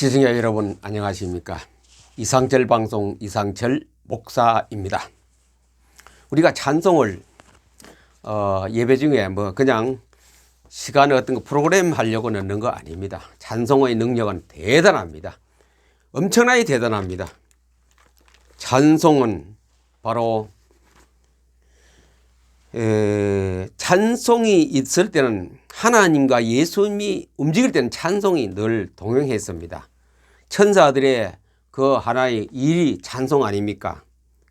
시청자 여러분 안녕하십니까? 이상철 방송 이상철 목사입니다. 우리가 찬송을 어, 예배 중에 뭐 그냥 시간에 어떤 거 프로그램 하려고 넣는 거 아닙니다. 찬송의 능력은 대단합니다. 엄청나게 대단합니다. 찬송은 바로 에, 찬송이 있을 때는 하나님과 예수님이 움직일 때는 찬송이 늘 동행했습니다. 천사들의 그 하나의 일이 찬송 아닙니까?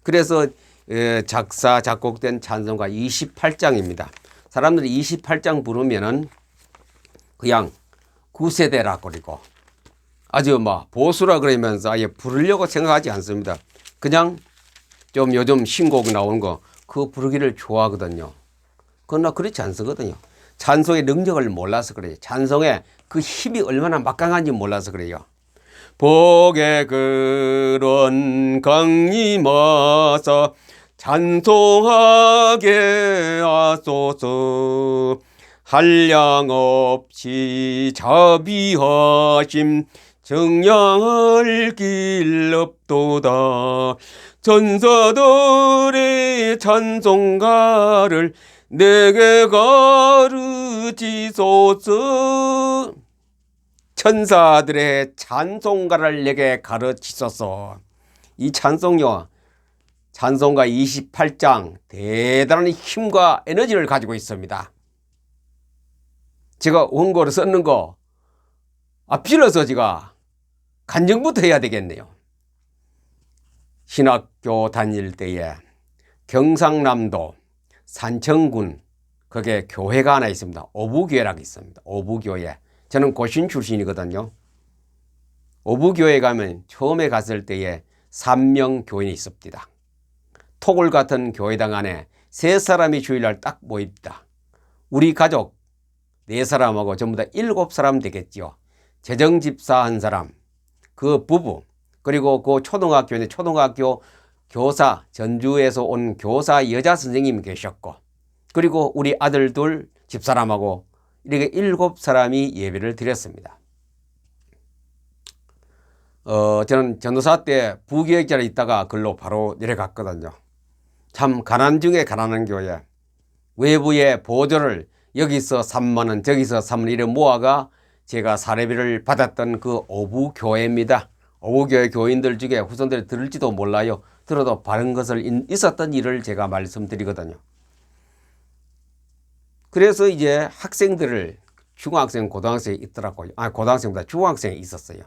그래서 에, 작사 작곡된 찬송가 28장입니다. 사람들이 28장 부르면은 그냥 구세대라 그리고 아주 뭐 보수라 그러면서 아예 부르려고 생각하지 않습니다. 그냥 좀 요즘 신곡 나오는 거 그 부르기를 좋아하거든요. 그러나 그렇지 않거든요. 찬송의 능력을 몰라서 그래요. 찬송의 그 힘이 얼마나 막강한지 몰라서 그래요. 복의 그런 강림하사 찬송하게 하소서 한량 없이 자비하심 정량할 길 없도다. 전사들의 찬송가를 내게 가르치소서. 천사들의 찬송가를 내게 가르치소서. 이 찬송요 찬송가 28장 대단한 힘과 에너지를 가지고 있습니다. 제가 원고를 썼는 거 앞질러서 제가 간증부터 해야 되겠네요 신학교 다닐 때에 경상남도 산청군 거기에 교회가 하나 있습니다. 오부교회라고 있습니다. 오부교회. 저는 고신 출신이거든요. 오부교회 가면 처음에 갔을 때에 3명 교인이 있습니다. 토굴 같은 교회당 안에 세 사람이 주일날 딱 모입니다. 우리 가족 네 사람하고 전부 다 일곱 사람 되겠죠. 재정집사 한 사람, 그 부부, 그리고 그 초등학교는 초등학교 교사 전주에서 온 교사 여자 선생님이 계셨고 그리고 우리 아들 둘 집사람하고 이렇게 일곱 사람이 예배를 드렸습니다. 어, 저는 전도사 때 부교육자로 있다가 글로 바로 내려갔거든요. 참 가난 중에 가난한 교회. 외부의 보조를 여기서 3만원 저기서 3만원 이래 모아가 제가 사례비를 받았던 그 오부 교회입니다. 오부교회 교인들 중에 후손들이 들을지도 몰라요. 들어도 바른 것을 있었던 일을 제가 말씀드리거든요. 그래서 이제 학생들을 중학생, 고등학생이 있더라고요. 아, 고등학생보다 중학생이 있었어요.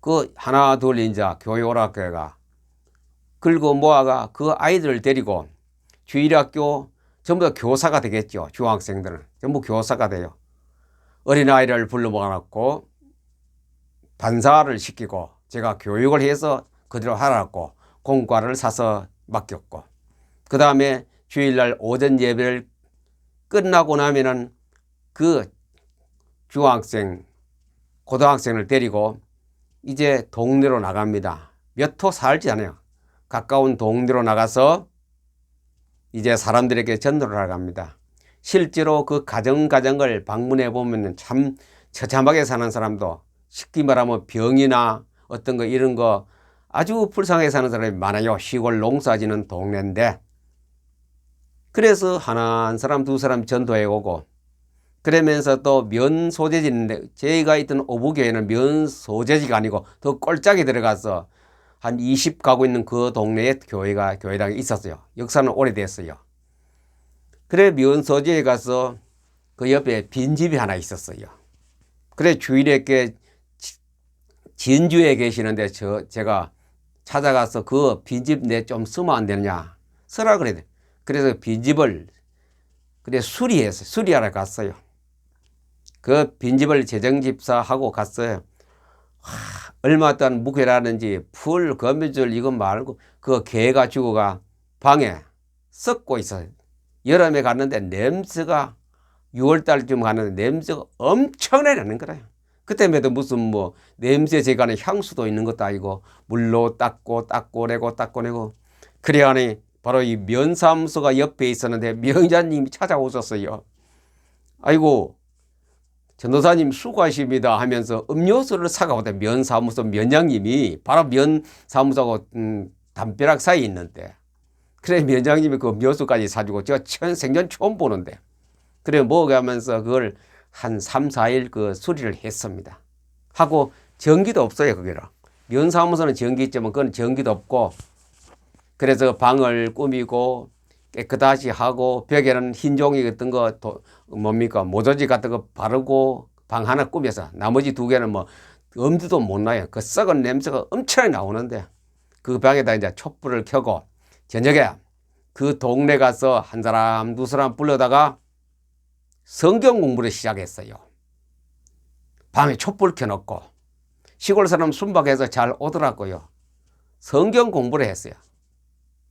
그 하나, 둘, 이제 교회 오락교회가 긁어 모아가 그 아이들을 데리고 주일학교 전부 다 교사가 되겠죠. 중학생들은. 전부 교사가 돼요. 어린아이를 불러 모아놓고 반사를 시키고 제가 교육을 해서 그대로 하라고 공과를 사서 맡겼고 그 다음에 주일날 오전 예배를 끝나고 나면은 그 중학생, 고등학생을 데리고 이제 동네로 나갑니다. 몇 호 살지 않아요. 가까운 동네로 나가서 이제 사람들에게 전도를 나갑니다. 실제로 그 가정 가정을 방문해 보면 참 처참하게 사는 사람도 쉽게 말하면 병이나 어떤 거 이런 거 아주 불쌍하게 사는 사람이 많아요. 시골 농사 지는 동네인데. 그래서 하나 한 사람 두 사람 전도해 오고 그러면서 또 면 소재지인데 저희가 있던 오부교회는 면 소재지가 아니고 더 꼴짝이 들어가서 한 20 가고 있는 그 동네에 교회가 교회당이 있었어요. 역사는 오래됐어요. 그래 면 소재에 가서 그 옆에 빈집이 하나 있었어요. 그래 주일에 진주에 계시는데 저 제가 찾아가서 그 빈집 내 좀 쓰면 안 되느냐 쓰라 그래 그래서 빈집을 그래 수리해서 수리하러 갔어요. 그 빈집을 재정집사하고 갔어요. 와, 얼마 동안 묵회라는지 풀 거미줄 이거 말고 그 개가 죽어가 방에 썩고 있어요. 여름에 갔는데 냄새가 6월달쯤 가는데 냄새가 엄청나게 나는 거예요. 그때에도 무슨 뭐 냄새 제거하는 향수도 있는 것도 아니고 물로 닦고 닦고 내고 닦고 내고 그래야니 바로 이 면사무소가 옆에 있었는데 명자님이 찾아오셨어요. 아이고 전도사님 수고하십니다 하면서 음료수를 사가오다 면사무소 면장님이 바로 면사무소하고 음, 담벼락 사이에 있는데 그래 면장님이 그 음료수까지 사주고 제가 천, 생전 처음 보는데 그래 먹어가면서 그걸 한 3, 4일 그 수리를 했습니다. 하고 전기도 없어요 거기는. 면사무소는 전기 있지만 그건 전기도 없고 그래서 방을 꾸미고 깨끗하게 하고 벽에는 흰 종이 같은 거 도, 뭡니까 모조지 같은 거 바르고 방 하나 꾸며서 나머지 두 개는 뭐 엄두도 못 나요. 그 썩은 냄새가 엄청나게 나오는데 그 방에다 이제 촛불을 켜고 저녁에 그 동네 가서 한 사람 두 사람 불러다가 성경 공부를 시작했어요. 밤에 촛불 켜놓고 시골 사람 순박해서 잘 오더라고요. 성경 공부를 했어요.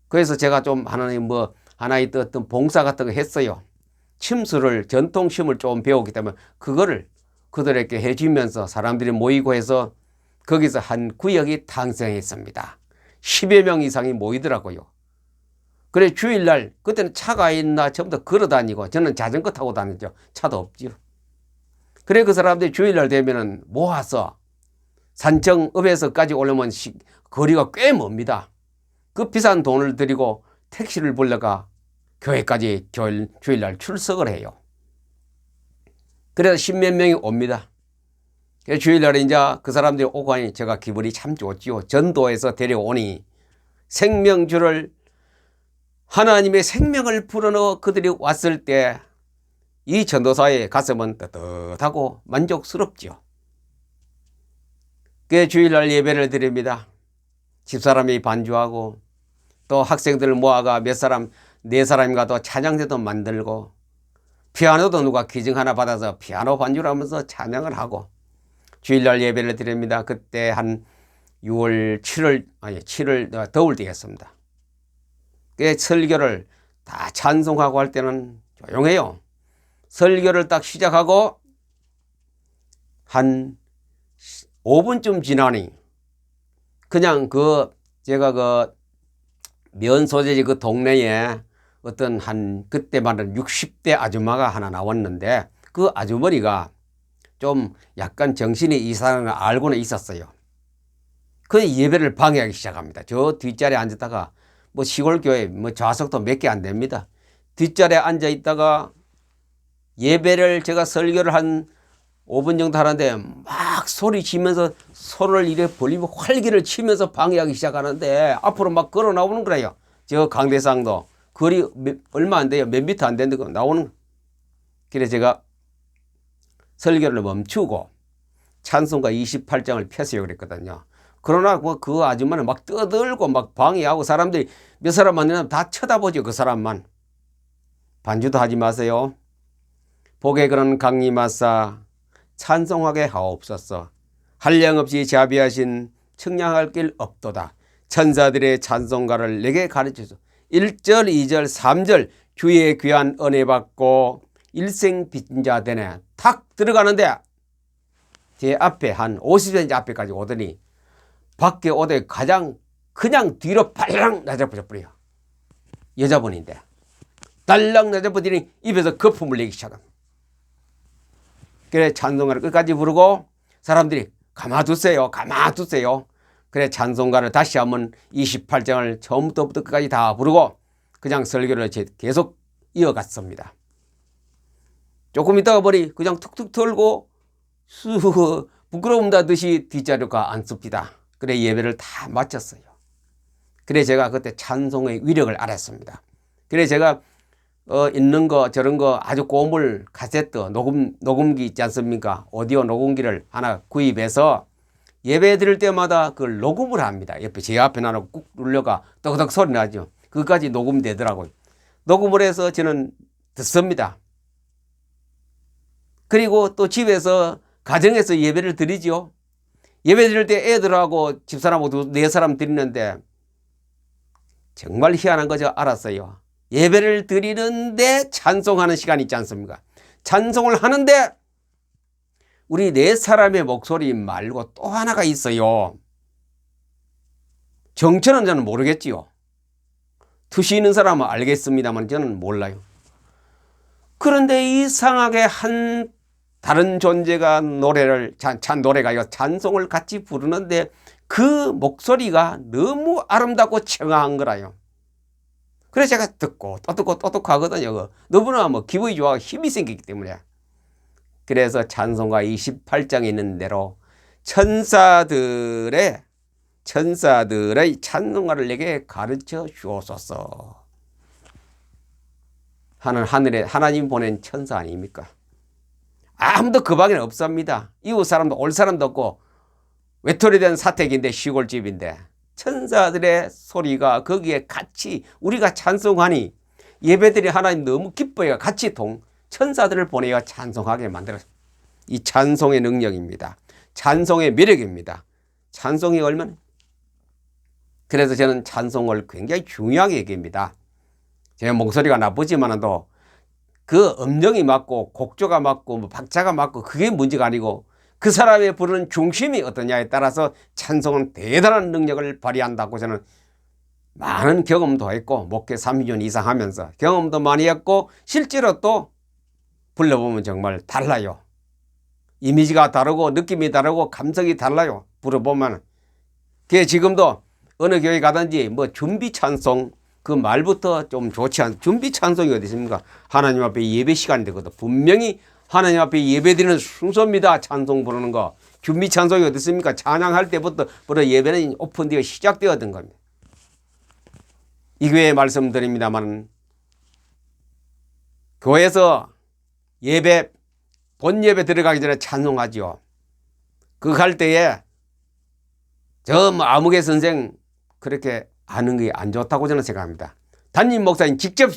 그래서 제가 좀 하나님 뭐 하나의 어떤 봉사 같은 거 했어요. 침수를 전통 심을 좀 배웠기 때문에 그거를 그들에게 해주면서 사람들이 모이고 해서 거기서 한 구역이 탄생했습니다. 10여 명 이상이 모이더라고요. 그래 주일날 그때는 차가 있나 전부 다 걸어 다니고 저는 자전거 타고 다니죠. 차도 없죠. 그래 그 사람들이 주일날 되면은 모아서 산청읍에서까지 오려면 시, 거리가 꽤 멉니다. 그 비싼 돈을 들이고 택시를 불러가 교회까지 교일, 주일날 출석을 해요. 그래서 십몇 명이 옵니다. 주일날에 이제 그 사람들이 오고 하니 제가 기분이 참 좋지요. 전도에서 데려오니 생명주를 하나님의 생명을 불어넣어 그들이 왔을 때 이 전도사의 가슴은 뜨뜻하고 만족스럽지요. 그 주일날 예배를 드립니다. 집사람이 반주하고 또 학생들 모아가 몇 사람 네 사람인가 더 찬양대도 만들고 피아노도 누가 기증 하나 받아서 피아노 반주를 하면서 찬양을 하고 주일날 예배를 드립니다. 그때 한 6월 7월 아니 7월 더울 때였습니다. 그 설교를 다 찬송하고 할 때는 조용해요. 설교를 딱 시작하고 한 5분쯤 지나니 그냥 그 제가 그 면 소재지 그 동네에 어떤 한 그때 말은 60대 아줌마가 하나 나왔는데 그 아주머니가 좀 약간 정신이 이상한 걸 알고는 있었어요. 그 예배를 방해하기 시작합니다. 저 뒷자리에 앉았다가 뭐 시골 교회 뭐 좌석도 몇 개 안 됩니다. 뒷자리에 앉아 있다가 예배를 제가 설교를 한 5분 정도 하는데 막 소리 치면서 손을 이래 벌리고 활기를 치면서 방해하기 시작하는데 앞으로 막 걸어 나오는 거예요. 저 강대상도 거리 몇, 얼마 안 돼요. 몇 미터 안 되는데 그 나오는. 그래 제가 설교를 멈추고 찬송가 28장을 펴세요 그랬거든요. 그러나 그, 그 아줌마는 막 떠들고 막 방해하고 사람들이 몇 사람 만나면 다 쳐다보죠. 그 사람만. 반주도 하지 마세요. 복에 그런 강림하사 찬송하게 하옵소서. 한량없이 자비하신 측량할 길 없도다. 천사들의 찬송가를 내게 가르쳐줘. 1절, 2절, 3절 주의 귀한 은혜 받고 일생 빚진 자 되네. 탁 들어가는데 제 앞에 한 50cm 앞에까지 오더니 밖에 오되 가장 그냥 뒤로 발랑 낮아버려 버려. 여자분인데. 달랑 낮아버리니 입에서 거품을 내기 시작합니다. 그래 찬송가를 끝까지 부르고 사람들이 가마두세요 가마두세요 그래 찬송가를 다시 한번 28장을 처음부터 끝까지 다 부르고 그냥 설교를 계속 이어갔습니다 조금 있다가 버리 그냥 툭툭 털고 수 부끄러움 다듯이 뒷자리가 앉습니다 그래 예배를 다 마쳤어요 그래 제가 그때 찬송의 위력을 알았습니다 그래 제가 어, 있는 거 저런 거 아주 고물 카세트 녹음 녹음기 있지 않습니까? 오디오 녹음기를 하나 구입해서 예배 드릴 때마다 그걸 녹음을 합니다. 옆에 제 앞에 나는 꾹 눌려가 떡떡 소리 나죠. 그까지 녹음되더라고요. 녹음을 해서 저는 듣습니다. 그리고 또 집에서 가정에서 예배를 드리죠. 예배 드릴 때 애들하고 집사람하고 네 사람 드리는데 정말 희한한 거죠. 알았어요. 예배를 드리는데 찬송하는 시간 있지 않습니까? 찬송을 하는데 우리 네 사람의 목소리 말고 또 하나가 있어요. 정체는 저는 모르겠지요. 투시 있는 사람은 알겠습니다만 저는 몰라요. 그런데 이상하게 한 다른 존재가 노래를 찬, 찬 노래가 이거 찬송을 같이 부르는데 그 목소리가 너무 아름답고 청아한 거라요. 그래서 제가 듣고 또 듣고 또 듣고 하거든요. 그 너무나 뭐 기분이 좋아 힘이 생기기 때문에. 그래서 찬송가 28장에 있는 대로 천사들의 천사들의 찬송가를 내게 가르쳐 주옵소서. 하는 하늘에 하나님 보낸 천사 아닙니까? 아무도 그 방에는 없습니다. 이웃 사람도 올 사람도 없고 외톨이 된 사택인데 시골집인데 천사들의 소리가 거기에 같이 우리가 찬송하니 예배들이 하나님 너무 기뻐요. 같이 동 천사들을 보내어 찬송하게 만들었. 이 찬송의 능력입니다. 찬송의 매력입니다. 찬송이 얼마나 그래서 저는 찬송을 굉장히 중요하게 얘기합니다. 제 목소리가 나쁘지만도 그 음정이 맞고 곡조가 맞고 뭐 박자가 맞고 그게 문제가 아니고 그 사람의 부르는 중심이 어떠냐에 따라서 찬송은 대단한 능력을 발휘한다고 저는 많은 경험도 했고 목회 30년 이상 하면서 경험도 많이 했고 실제로 또 불러보면 정말 달라요. 이미지가 다르고 느낌이 다르고 감성이 달라요. 불어보면. 그게 지금도 어느 교회 가든지 뭐 준비 찬송 그 말부터 좀 좋지 않 준비 찬송이 어디 있습니까? 하나님 앞에 예배 시간이 되거든. 분명히 하나님 앞에 예배 드리는 순서입니다. 찬송 부르는 거. 준비 찬송이 어디 있습니까? 찬양할 때부터 부터 예배는 오픈되어 시작되었던 겁니다. 이 교회 말씀드립니다만 교회에서 예배 본 예배 들어가기 전에 찬송하지요. 그 갈 때에 저뭐 아무개 선생 그렇게 하는 게 안 좋다고 저는 생각합니다. 담임 목사님 직접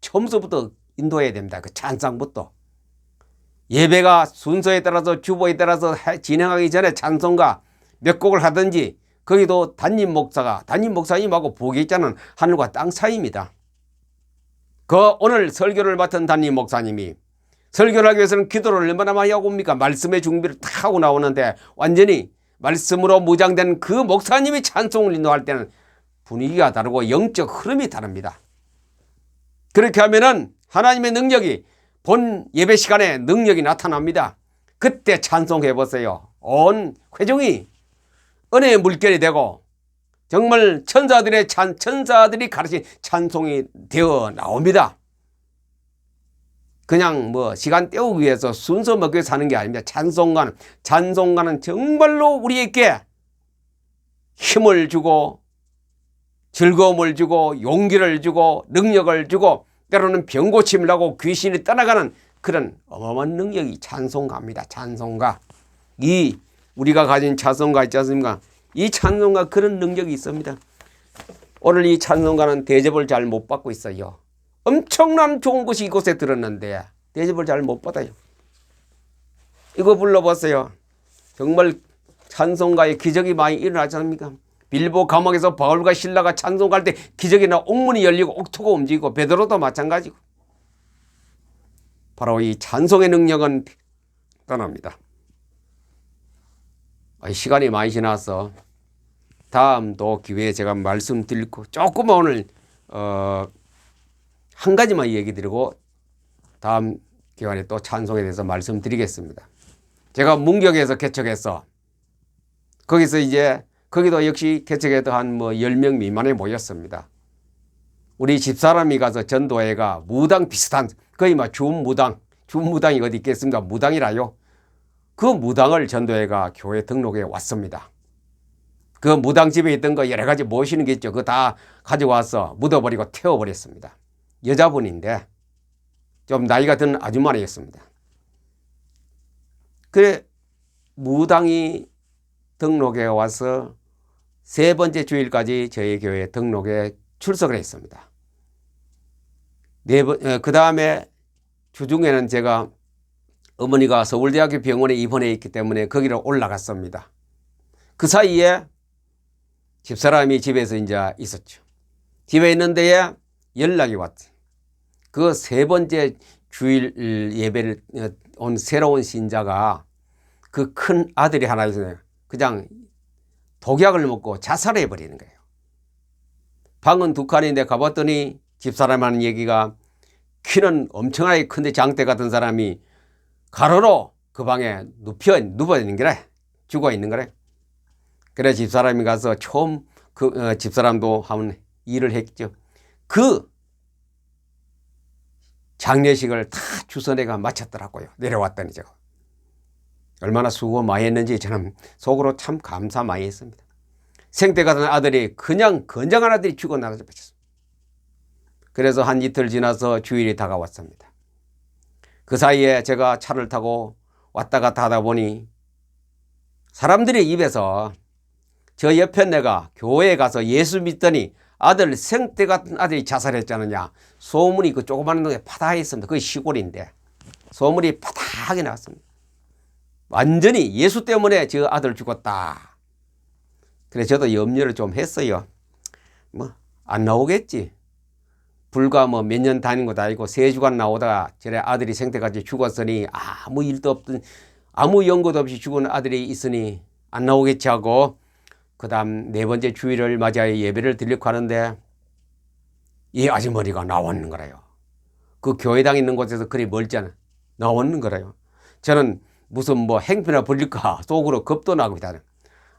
처음서부터 인도해야 됩니다. 그 찬상부터. 예배가 순서에 따라서 주보에 따라서 진행하기 전에 찬송가 몇 곡을 하든지 거기도 담임 목사가 담임 목사님하고 부교육자는 하늘과 땅 사이입니다. 그 오늘 설교를 맡은 담임 목사님이 설교를 하기 위해서는 기도를 얼마나 많이 하고 옵니까? 말씀의 준비를 다 하고 나오는데 완전히 말씀으로 무장된 그 목사님이 찬송을 인도할 때는 분위기가 다르고 영적 흐름이 다릅니다. 그렇게 하면은 하나님의 능력이 본 예배 시간에 능력이 나타납니다. 그때 찬송해 보세요. 온 회중이 은혜의 물결이 되고 정말 천사들의 찬 천사들이 가르친 찬송이 되어 나옵니다. 그냥 뭐 시간 때우기 위해서 순서 위해서 하는 게 아닙니다. 찬송가는 찬송가는 정말로 우리에게 힘을 주고 즐거움을 주고 용기를 주고 능력을 주고 때로는 병 고침을 나고 귀신이 떠나가는 그런 어마어마한 능력이 찬송가입니다. 찬송가. 이 우리가 가진 찬송가 있지 않습니까? 이 찬송가 그런 능력이 있습니다. 오늘 이 찬송가는 대접을 잘 못 받고 있어요. 엄청난 좋은 것이 이곳에 들었는데 대접을 잘 못 받아요. 이거 불러보세요. 정말 찬송가에 기적이 많이 일어나지 않습니까? 빌보 감옥에서 바울과 신라가 찬송할 때 기적이나 옥문이 열리고 옥토가 움직이고 베드로도 마찬가지고 바로 이 찬송의 능력은 떠납니다. 시간이 많이 지나서 다음 또 기회에 제가 말씀드리고 조금 오늘 어, 한 가지만 얘기 드리고 다음 기간에 또 찬송에 대해서 말씀드리겠습니다. 제가 문격에서 개척해서 거기서 이제 거기도 역시 개척에도 한뭐 10명 미만에 모였습니다. 우리 집사람이 가서 전도회가 무당 비슷한 거의 막 준무당, 준무당이 어디 있겠습니까? 무당이라요. 그 무당을 전도회가 교회 등록해 왔습니다. 그 무당 집에 있던 거 여러 가지 모시는 게 있죠. 그거 다 가져와서 묻어버리고 태워버렸습니다. 여자분인데 좀 나이가 든 아주머니였습니다. 그래 무당이 등록해 와서 세 번째 주일까지 저희 교회 등록에 출석을 했습니다. 네 번, 어, 그 다음에 주중에는 제가 어머니가 서울대학교 병원에 입원해 있기 때문에 거기로 올라갔습니다. 그 사이에 집사람이 집에서 이제 있었죠. 집에 있는 데에 연락이 왔죠. 그세 번째 주일 예배를 어, 온 새로운 신자가 그 큰 아들이 하나 있어요. 그냥 독약을 먹고 자살해 버리는 거예요. 방은 두 칸인데 가봤더니 집사람 하는 얘기가 키는 엄청나게 큰데 장대 같은 사람이 가로로 그 방에 눕혀 누워 있는 거래. 죽어 있는 거래. 그래 집사람이 가서 처음 그 어, 집사람도 한번 일을 했죠. 그 장례식을 다 주선회가 마쳤더라고요. 내려왔더니 제가 얼마나 수고 많이 했는지 저는 속으로 참 감사 많이 했습니다 생태 같은 아들이 그냥 건장한 아들이 죽어 나가서 버렸습니다 그래서 한 이틀 지나서 주일이 다가왔습니다 그 사이에 제가 차를 타고 왔다 갔다 하다 보니 사람들의 입에서 저 옆에 내가 교회에 가서 예수 믿더니 아들 생태 같은 아들이 자살했잖느냐 소문이 그 조그마한 동에 파다하게 있습니다. 그 시골인데 소문이 파다하게 나왔습니다. 완전히 예수 때문에 저 아들 죽었다. 그래 저도 염려를 좀 했어요. 뭐 안 나오겠지. 불과 뭐 몇 년 다닌 것도 아니고 세 주간 나오다가 저래 아들이 생태까지 죽었으니 아무 일도 없던 아무 연고도 없이 죽은 아들이 있으니 안 나오겠지 하고 그 다음 네 번째 주일을 맞이하여 예배를 드리려고 하는데 이 아주머니가 나왔는 거라요. 그 교회당 있는 곳에서 그리 멀잖아. 나왔는 거라요. 저는 무슨 뭐 행패나 불릴까 속으로 겁도 나고 있다.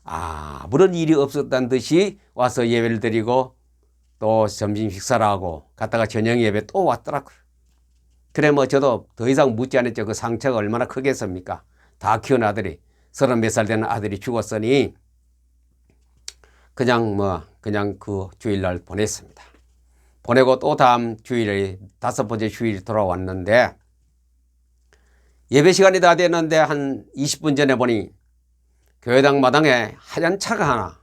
아, 아무런 일이 없었다는 듯이 와서 예배를 드리고 또 점심 식사를 하고 갔다가 저녁 예배 또 왔더라고요. 그래 뭐 저도 더 이상 묻지 않았죠. 그 상처가 얼마나 크겠습니까? 다 키운 아들이 서른 몇 살 되는 아들이 죽었으니 그냥 뭐 그냥 그 주일날 보냈습니다. 보내고 또 다음 주일에 다섯 번째 주일이 돌아왔는데 예배 시간이 다 됐는데 한 20분 전에 보니 교회당 마당에 하얀 차가 하나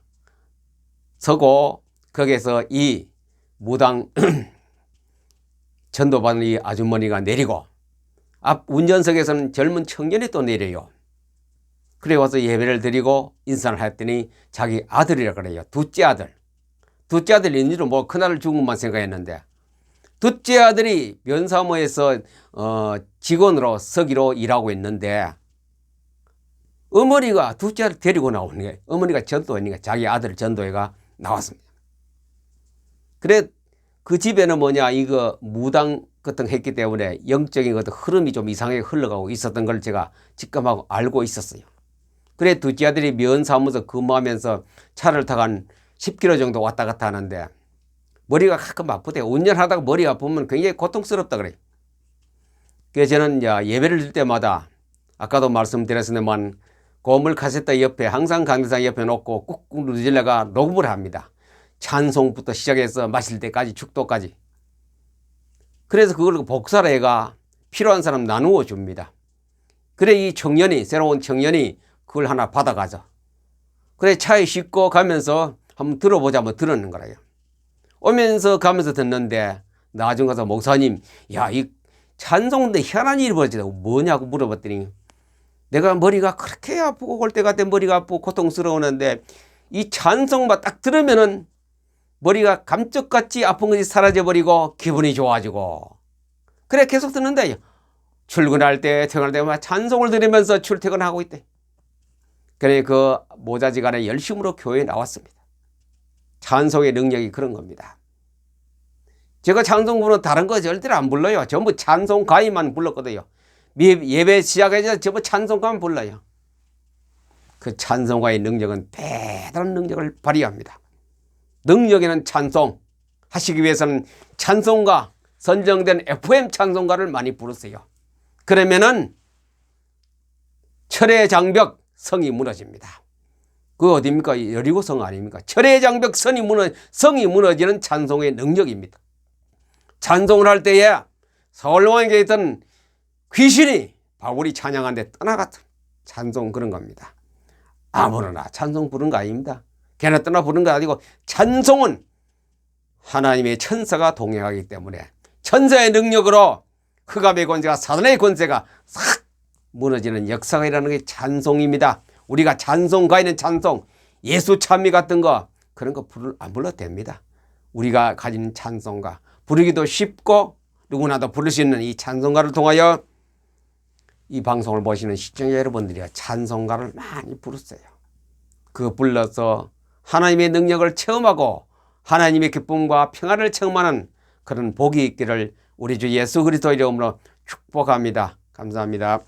서고 거기에서 이 무당 전도받는 이 아주머니가 내리고 앞 운전석에서는 젊은 청년이 또 내려요. 그래 와서 예배를 드리고 인사를 했더니 자기 아들이라 그래요. 둘째 아들. 둘째 아들 인지도 뭐 큰아들 죽은 것만 생각했는데 둘째 아들이 면사무에서 어 직원으로 서기로 일하고 있는데 어머니가 둘째 아들 데리고 나오는 게 어머니가 전도하니까 자기 아들 전도회가 나왔습니다. 그래 그 집에는 뭐냐 이거 무당 같은 거 했기 때문에 영적인 어떤 흐름이 좀 이상하게 흘러가고 있었던 걸 제가 직감하고 알고 있었어요. 그래 둘째 아들이 면사무소 근무하면서 차를 한 10km 정도 왔다 갔다 하는데 머리가 가끔 아프대. 운전하다가 머리 아프면 굉장히 고통스럽다 그래. 그래서 저는 예배를 드릴 때마다 아까도 말씀드렸습니다만 고물 카세트 옆에 항상 강대상 옆에 놓고 꾹꾹 누질려가 녹음을 합니다. 찬송부터 시작해서 마실 때까지 축도까지. 그래서 그걸 복사를 해가 필요한 사람 나누어 줍니다. 그래 이 청년이 새로운 청년이 그걸 하나 받아가죠. 그래 차에 싣고 가면서 한번 들어보자 뭐 들었는 거라요. 오면서 가면서 듣는데 나중 가서 목사님 야 이 찬송인데 희한한 일이 벌어지다고 뭐냐고 물어봤더니 내가 머리가 그렇게 아프고 골때 같아 머리가 아프고 고통스러우는데 이 찬송만 딱 들으면은 머리가 감쪽같이 아픈 것이 사라져버리고 기분이 좋아지고 그래 계속 듣는데 출근할 때 퇴근할 때마다 찬송을 들으면서 출퇴근하고 있대. 그래 그 모자지간에 열심으로 교회에 나왔습니다. 찬송의 능력이 그런 겁니다. 제가 찬송 부르는 다른 거 절대로 안 불러요. 전부 찬송 가위만 불렀거든요. 예배 시작하자 전부 찬송가만 불러요. 그 찬송가의 능력은 대단한 능력을 발휘합니다. 능력에는 찬송 하시기 위해서는 찬송가 선정된 FM 찬송가를 많이 부르세요. 그러면은 철의 장벽 성이 무너집니다. 그 어디입니까? 여리고성 아닙니까? 철의 장벽 선이 무너 성이 무너지는 찬송의 능력입니다. 찬송을 할 때에 서울왕에게 있던 귀신이 바울이 찬양한데 떠나갔던 찬송 그런 겁니다. 아무나 찬송 부른 거 아닙니다. 걔나 떠나 부른 거 아니고 찬송은 하나님의 천사가 동행하기 때문에 천사의 능력으로 흑암의 권세가 사단의 권세가 싹 무너지는 역사가 일어나는 게 찬송입니다. 우리가 찬송가에는 찬송, 예수 찬미 같은 거 그런 거 부를 안 불러도 됩니다. 우리가 가진 찬송가 부르기도 쉽고 누구나도 부를 수 있는 이 찬송가를 통하여 이 방송을 보시는 시청자 여러분들이 찬송가를 많이 부르세요. 그 불러서 하나님의 능력을 체험하고 하나님의 기쁨과 평안을 체험하는 그런 복이 있기를 우리 주 예수 그리스도 이름으로 축복합니다. 감사합니다.